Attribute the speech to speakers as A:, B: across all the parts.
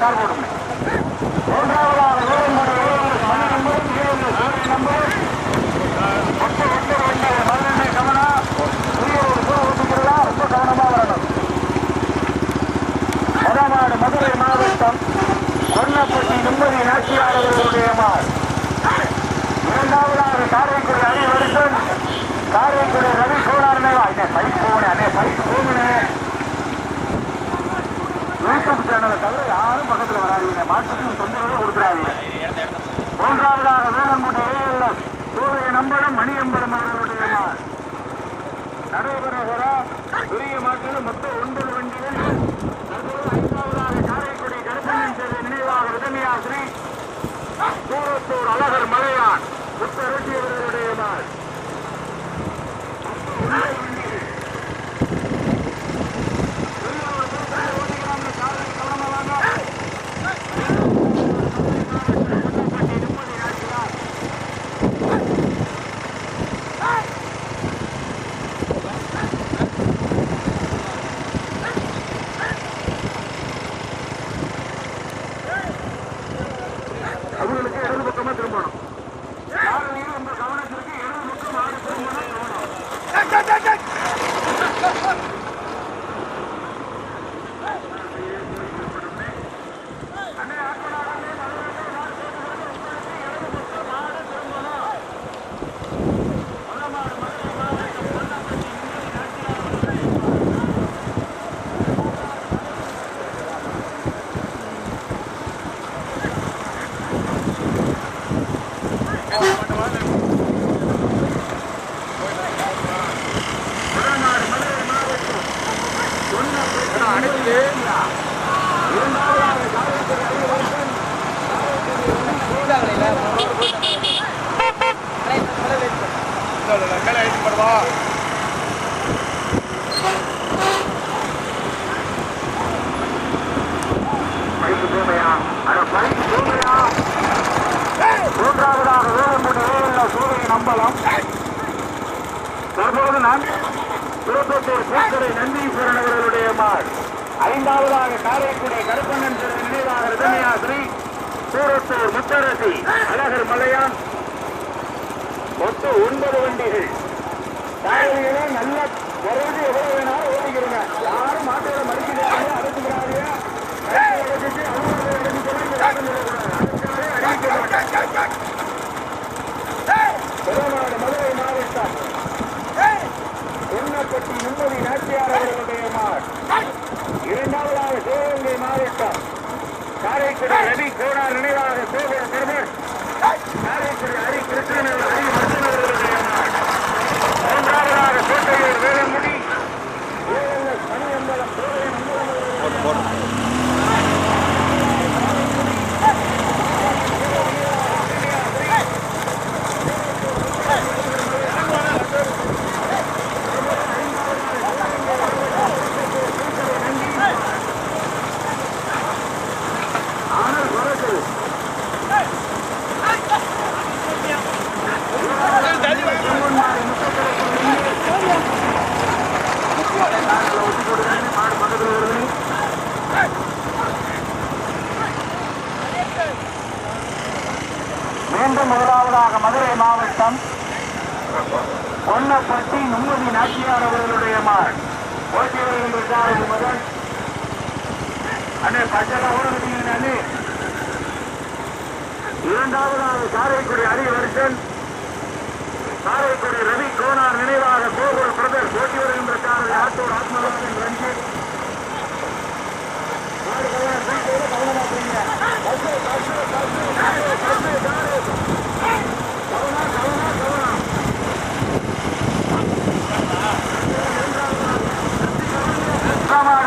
A: கார்போடும் மூன்றாவதாக ஏழு நம்பர் ஏழு மணி நம்பர் ஏழு சூரிய நம்பர் ஒட்டு ஒட்டு ஒன்பது மதுரை கவனா சூரியரோடு கூட ஒட்டுக்கிறதா காரைக்குடி அணி வருஷம். காரைக்குடி ரவி சோழார் மேவா என்ன பைக் போனே அதே பைக் போகணும் மேக்கப் சேனலை தவிர யாரும் பக்கத்தில் வராதீங்க. மாற்றத்தின் தொந்தரவை கொடுக்குறாங்க மூன்றாவதாக வேளாண்குடி ஏஎல்எஸ் சூரிய நம்பரும் மணி எம்பரும் அவர்களுடைய நடைபெறுகிற பெரிய மாற்றில் மொத்தம் ஒன்பது வண்டிகள். bar. மூன்றாவதாக வேலம்பட்டி வேலுள்ள சூரியன் நம்பலாம் தற்போது நான் திருப்பத்தூர் பூக்கரை நந்தீஸ்வரன் அவர்களுடைய மாள். ஐந்தாவதாக காரைக்குடி கருப்பண்ணன் நினைவாக ரிதன்யாசிரி சூரத்தூர் முத்தரசி அழகர் மலையான். மொத்தம் ஒன்பது வண்டிகள். வருவது எவ்வளவு வேணாலும் ஓடிக்கிறீங்க யாரும் மாட்டோட மடிக்கிறாங்க அறுத்துக்கிறாங்க மதுரை மாவட்டம் பொன்னப்பட்டி நிம்மதி நாச்சியார் அவர்களுடைய மாவட்டம் இரண்டாவதாக சிவகங்கை மாவட்டம் காரைக்குடி ரவி கோனார் நினைவாக கோவில் அண்ணே பச்சைல ஊடகத்தீங்க அண்ணே. இரண்டாவதாக காரைக்குடி அரியவர்ஷன் காரைக்குடி ரவி கோனார் நினைவாக கோபுர பிரதர் போட்டி வருகின்ற காரர் ஆத்தூர் ஆத்மலோகன் ரஞ்சித்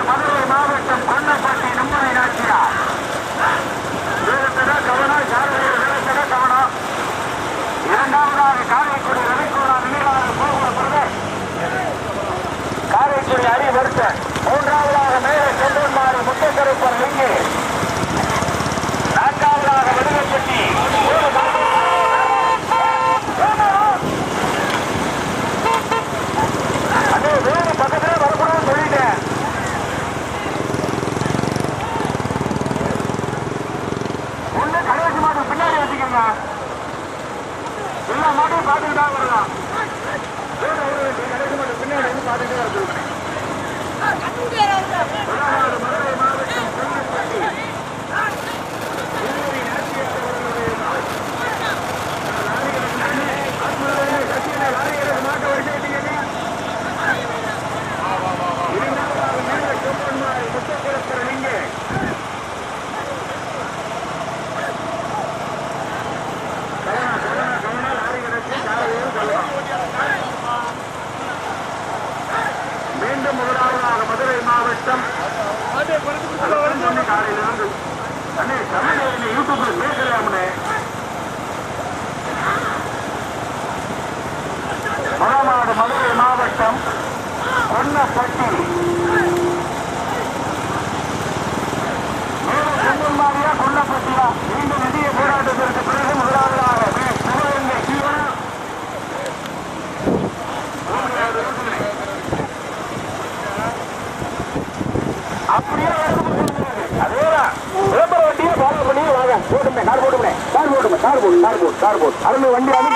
A: மதுரை மாவட்டம் கொண்டப்பா செலுத்தினார் கவனம் சாரதிகள் கவனம் இரண்டாவதாக காரைக்குடி ரவிக்குமார் நினைவாளர் போகப்படுது காரைக்குடி அறிவறுத்த மூன்றாவதாக மேலே செல்வன்மாரி முத்தக்கருப்பர் லிங்கே அருமை வண்டி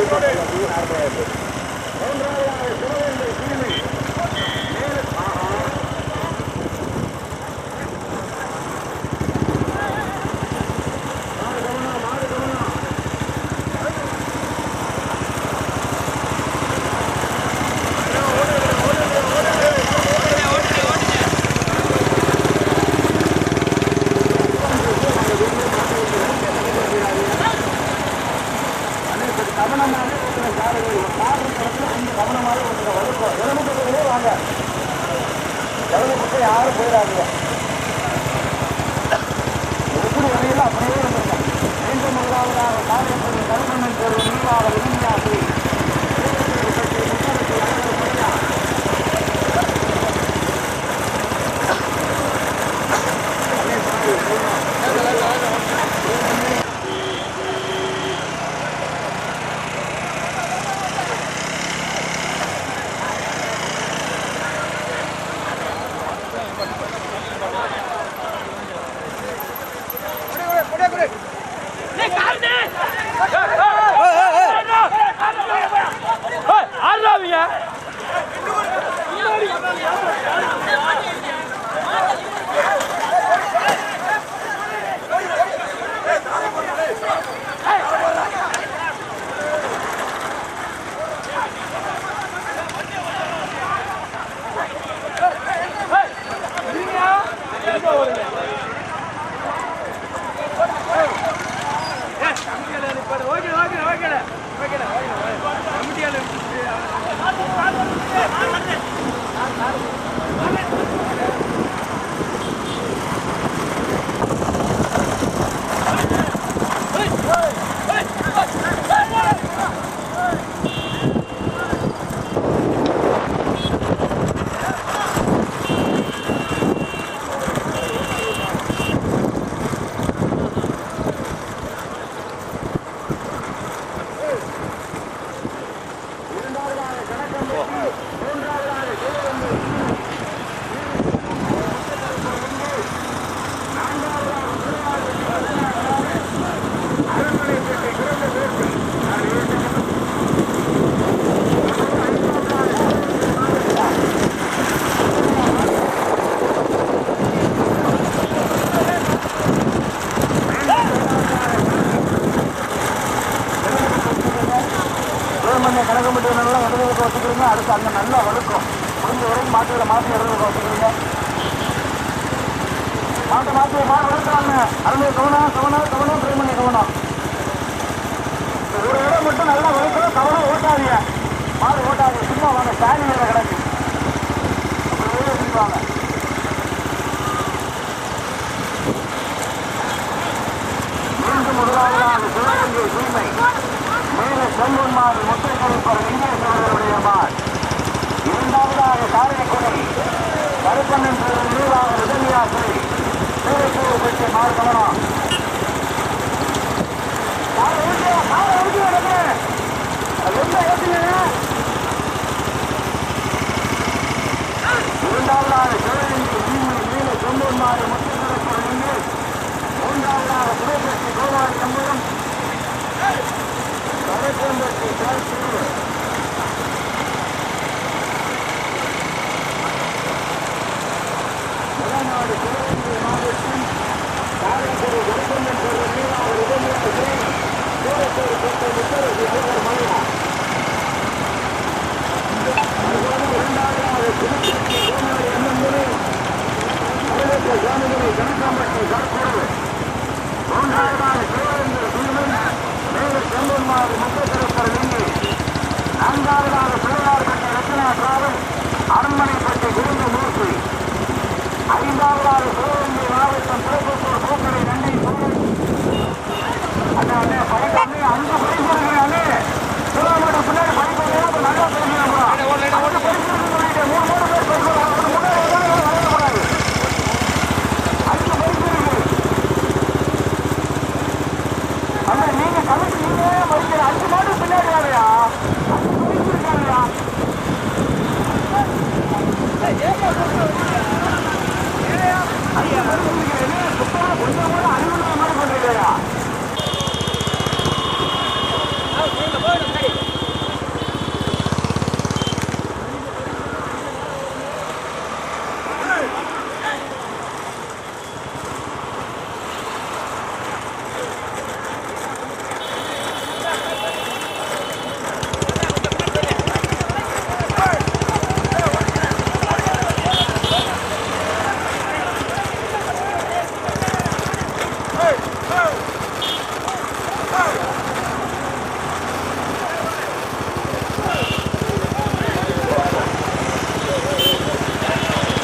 A: மூன்றாவதாக சிவகங்கை நல்லா வளர்க்கும் முடிஞ்ச வரைக்கும் மாட்டுகளை மாற்றி இறந்து வச்சுக்கிறீங்க. மாட்டை மாற்றி மாடு வளர்க்குறாங்க அருமையை கவனம் கவனம் கவனம் பிரேமணி பண்ணி கவனம். ஒரு இடம் மட்டும் நல்லா வளர்க்கணும் கவனம் ஓட்டாதீங்க. மாடு ஓட்டாதீங்க. சும்மா வாங்க. சாரி வேலை கிடக்கு. அப்புறம் வெளியே செஞ்சுவாங்க வாங்க மீண்டும் முதலாவதாக சிவகங்கை தூய்மை. மேல செல்வன்மார் முட்டை கருப்பர் லிங்கேஸ்வரருடைய மார் இரண்டாவதாக காரைக்குடி கருப்பண்ணன் நினைவாக உதவியாசை சூரப்பூர் பெற்ற மார் கவனம் காரை ஓட்டியா, காரை ஓட்டியா எனக்கு. அது எந்த ஓட்டுங்க? இரண்டாவதாக சிவகங்கை தூய்மை மேல செல்வன்மார் முட்டை கருப்பர் லிங்கேஷ் மூன்றாவதாக புதுப்பட்டி கோவாரி நம்பரும் கரைப்பம்பட்டி காய்ச்சல் தமிழ்நாடு சிவகங்கை மாவட்டம் காரைக்குடி கருப்பண்ணன் சொல்ற நீராவர் உதவியாளர் சூரத்தூர் பெற்ற முத்தரசு சேகர் மலையா அதுபோல இரண்டாவதாக புதுப்பட்டி கோமாரி அம்மன்முறை முதலமைச்சர் சுவாமிகளை கணக்காம்பட்டி கருப்பூர் மூன்றாவதாக சிவகங்கை சீமன் மேலும் செம்பன்மாறு முத்தரசர் லிங்கி நான்காவதாக பிள்ளையார்பட்டி ரத்னா டிராவல் அரண்மனைப்பட்டி குருந்தமூர்த்தி ஐந்தாவதாக சிவகங்கை மாவட்டம் திருப்பத்தூர் பூக்கடை நன்றி அண்ணா அண்ணே பைக் அண்ணே அஞ்சு பைக் இருக்கிறேன் அண்ணே கிலோமீட்டர் பின்னாடி பைக் வந்து நல்லா பேசுகிறேன் அஞ்சு பைக் சொல்லிட்டு மூணு மூணு பேர் பேசுகிறாங்க முன்னாடி வரக்கூடாது அஞ்சு பைக் இருக்கு அண்ணா நீங்க கமிட்டி நீங்க மதிக்கிற அஞ்சு மாடு பின்னாடி வாங்கயா அஞ்சு பைக் இருக்காங்கயா அஞ்சு பைக் இருக்கிறேன் சுத்தமா கொஞ்சம் கூட அறிவுள்ள மாதிரி பண்ணிருக்கா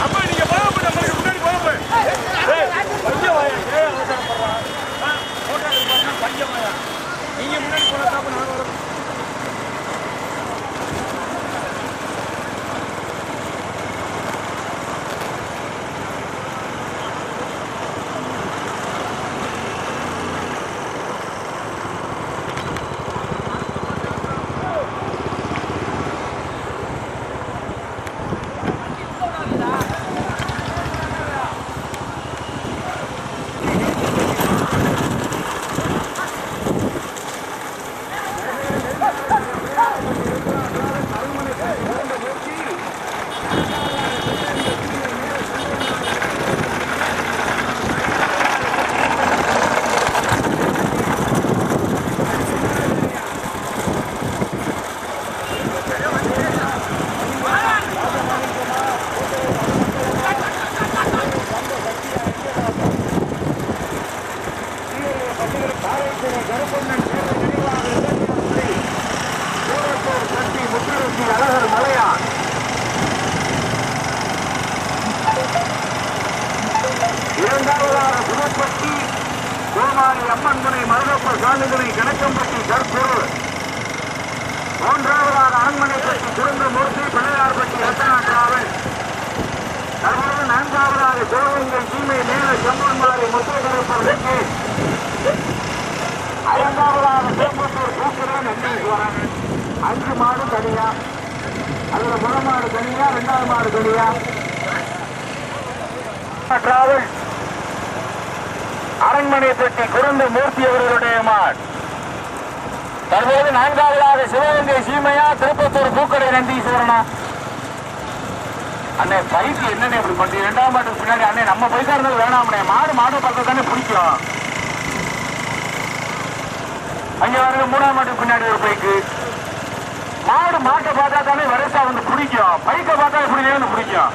B: அப்ப நீங்க போக போய் நம்மளுக்கு முன்னாடி போக போய் ஏய், பையன் வாயா, ஏன் அவசரப்படுறான்? ஆ, போட்டோக்கு பார்த்தா பையன் வாயா. நீங்க முன்னாடி போனா தான் அப்ப நான் வரேன்.
A: காரைக்குடி கருப்பண்ணன் சேவை நினைவாக உதவியாளர் சூரத்தூர் பட்டி முத்தரசி அழகர் மலையான் இரண்டாவதாக புதுப்பட்டி கோமாரி அம்மன்முனை மருதப்ப சாமிதுரை கணக்கம்பட்டி கற்பூர் மூன்றாவதாக அரண்மனைப்பட்டி குருந்தமூர்த்தி பிள்ளையார்பட்டி ரத்தனா தற்போது நான்காவதாக சிவகங்கை சீமை மேல செம்மன்மாரி முத்துகருப்பர் வெற்றி ஐந்தாவதாக திருப்பத்தூர் பூக்கரே அஞ்சு மாடு தனியா. அதுல முதல் மாடு தனியா ரெண்டாவது மாடு தனியா. டிராவல் அரண்மனைப்பட்டி குருந்த மூர்த்தி அவர்களுடைய மாடு. தற்போது நான்காவதாக சிவகங்கை சீமையா திருப்பத்தூர் பூக்கடை நந்தீஸ்வரனா அண்ணே பைக்கு என்னென்ன இப்படி பண்ணி இரண்டாம் மாட்டுக்கு பின்னாடி அண்ணே நம்ம பைக்கா இருந்தாலும் வேணாம்ண்ணே. மாடு மாடு பார்க்க தானே பிடிக்கும். அங்க மூணாம் மாட்டுக்கு பின்னாடி ஒரு பைக்கு. மாடு மாட்டை பார்த்தா தானே வரிசா வந்து பிடிக்கும். பைக்கை பார்த்தா எப்படி நேர்ந்து பிடிக்கும்.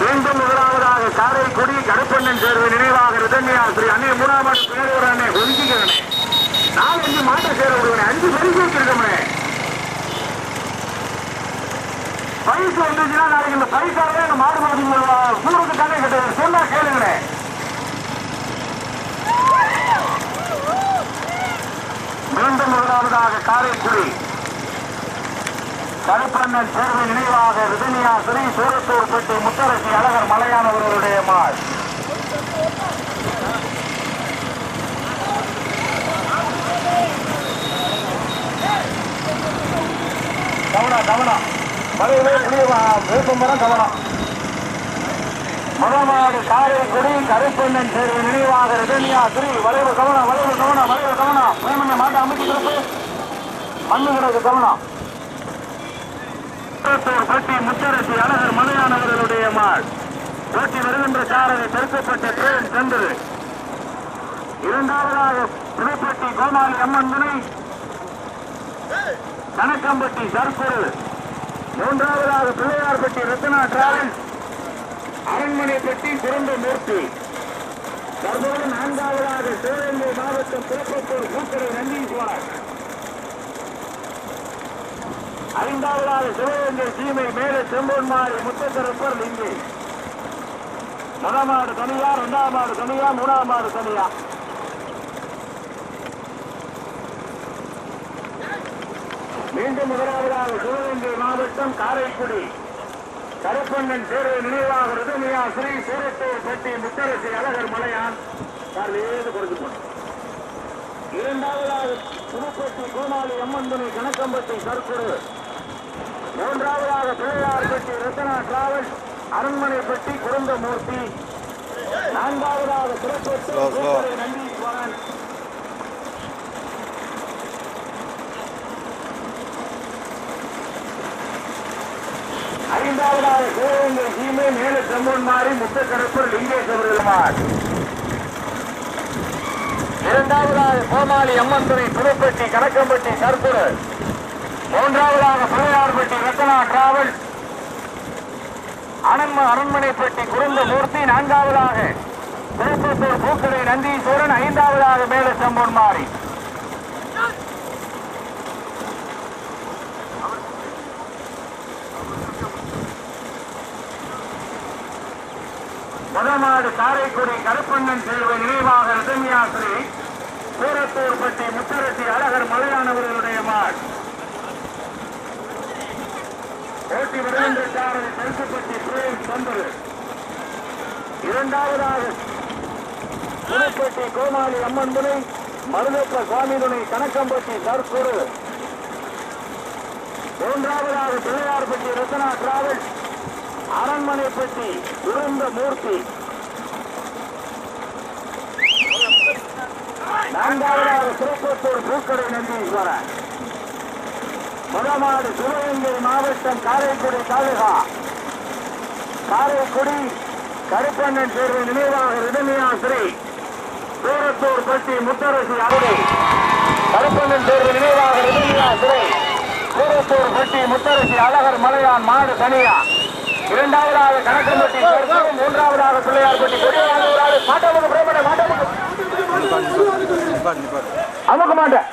A: மீண்டும் முதலாவதாக காரைக்குடி கருப்பண்ணன் தேர்வு நினைவாக ரிதன்யா ஸ்ரீ அன்னை மூணாம் ஆண்டு பேரவர் ஒதுக்கிக்கிறேன் நான் நாலஞ்சு மாட்டை சேர விடுவேன் அஞ்சு பரிசு வச்சிருக்கோமே பைசு வந்துச்சுன்னா நாளைக்கு இந்த பைசாவே இந்த மாடு மாதிரி சூரத்து கண்ணை கட்டு சொன்னா கேளுங்களே மீண்டும் முதலாவதாக காரைக்குடி. கருப்பண்ணன் சேர்வு நினைவாக ரிதன்யா ஸ்ரீ சூரத்தூர் பெட்டி முத்தரசி அழகர் மலையானவர்களுடைய மாள் கவனா கவனா மலையிலே புளிய விருப்பம் வர கவனம். முதமாடு காரைக்குடி கருப்பண்ணன் தேர்வு நினைவாக ரிதன்யா ஸ்ரீ வளைவு கவனம் வளைவு கவனம் வளைவு கவனம். பிரேமண்ண மாட்ட அமைச்சு கொடுப்பு மண்ணுகிறது கவனம். பட்டி முத்தரசி அழகர் மலையானவர்களுடைய மாள். போட்டி வருகின்ற சாரதி தடுக்கப்பட்ட ட்ரெயின் சென்றது இரண்டாவதாக புதுப்பட்டி கோமாளி அம்மன் துணை. கணக்கம்பட்டி சர்க்குரு. மூன்றாவதாக பிள்ளையார்பட்டி ரத்னா டிராவல்ஸ் அரண்மனைப்பட்டி குருந்தமூர்த்தி தற்போது நான்காவதாக சிவகங்கை மாவட்டம் திருப்பத்தூர் பூக்கடை நந்தீஸ்வரர் ஐந்தாவதாக சிவகங்கை சீமை மேலே செம்பொன்மாரி முத்தக்கரப்பர் லிங்கி. முதமாடு தனியா இரண்டாம் ஆடு தனியா மூணாம் ஆடு தனியா. மீண்டும் முதலாவதாக சிவகங்கை மாவட்டம் காரைக்குடி. கருப்பண்ணன் தேர்வு நினைவாக ரிதமியா ஸ்ரீ சூரத்தூர் பட்டி முத்தரசி அழகர் மலையான் ஏது குறைஞ்சு போனோம் இரண்டாவதாக புதுப்பட்டி கோமாளி அம்மன் துணை கணக்கம்பட்டி சர்க்குரு மூன்றாவதாக பிள்ளையார்பட்டி ரத்தனா டிராவல்ஸ் அரண்மனைப்பட்டி குருந்தமூர்த்தி. நான்காவதாக திருப்பத்தூர் நந்தீஸ்வரன் ஐந்தாவதாக சிவகங்கை சீமை மேல செம்மன் மாறி முத்தக்கரப்பர் லிங்கேஸ்வரமார் இரண்டாவதாக கோமாளி அம்மன் துறை புதுப்பட்டி கணக்கம்பட்டி சர்க்குரு மூன்றாவதாக பிள்ளையார்பட்டி ரத்தனா டிராவல்ஸ் அனன்ம அரண்மனைப்பட்டி குருந்தமூர்த்தி. நான்காவதாக திருப்பத்தூர் பூக்கடை நந்தீஸ்வரன். ஐந்தாவதாக மேல செம்பொன் மாறி. முதமாடு காரைக்குடி கருப்பண்ணன் செல்வ நினைவாக ரிதமியாசிரி சூரத்தூர் பட்டி முத்தரசி அழகர் மலையானவர்களுடைய மாடு. போட்டி வருகின்ற சாரதி தெற்குப்பட்டி பிரேம் சந்தரு இரண்டாவதாக புதுப்பட்டி கோமாளி அம்மன் துணை மருதப்ப சுவாமி துணை கணக்கம்பட்டி சர்க்குரு மூன்றாவதாக பிள்ளையார்பட்டி ரத்னா டிராவல்ஸ் அரண்மனைப்பட்டி உருந்த மூர்த்தி. நான்காவதாக திருப்பத்தூர் பூக்கடை நந்தீஸ்வரன். முதமாடு சிவகங்கை மாவட்டம் காரைக்குடி தாலுகா. காரைக்குடி கருப்பண்ணன் தேர்வு நினைவாக ரிதமியாசிரி. சூரத்தூர் பட்டி முத்தரசி அருளை கருப்பண்ணன் தேர்வு நினைவாக ரிதமியாசிரி. சூரத்தூர் பட்டி முத்தரசி அழகர் மலையான் மாடு தனியா. இரண்டாவதாக கணக்கம்பட்டி மூன்றாவதாக பிள்ளையார்பட்டி மாட்டாமுக பிரேமனை மாட்டாமுக அமுக்க மாட்டேன்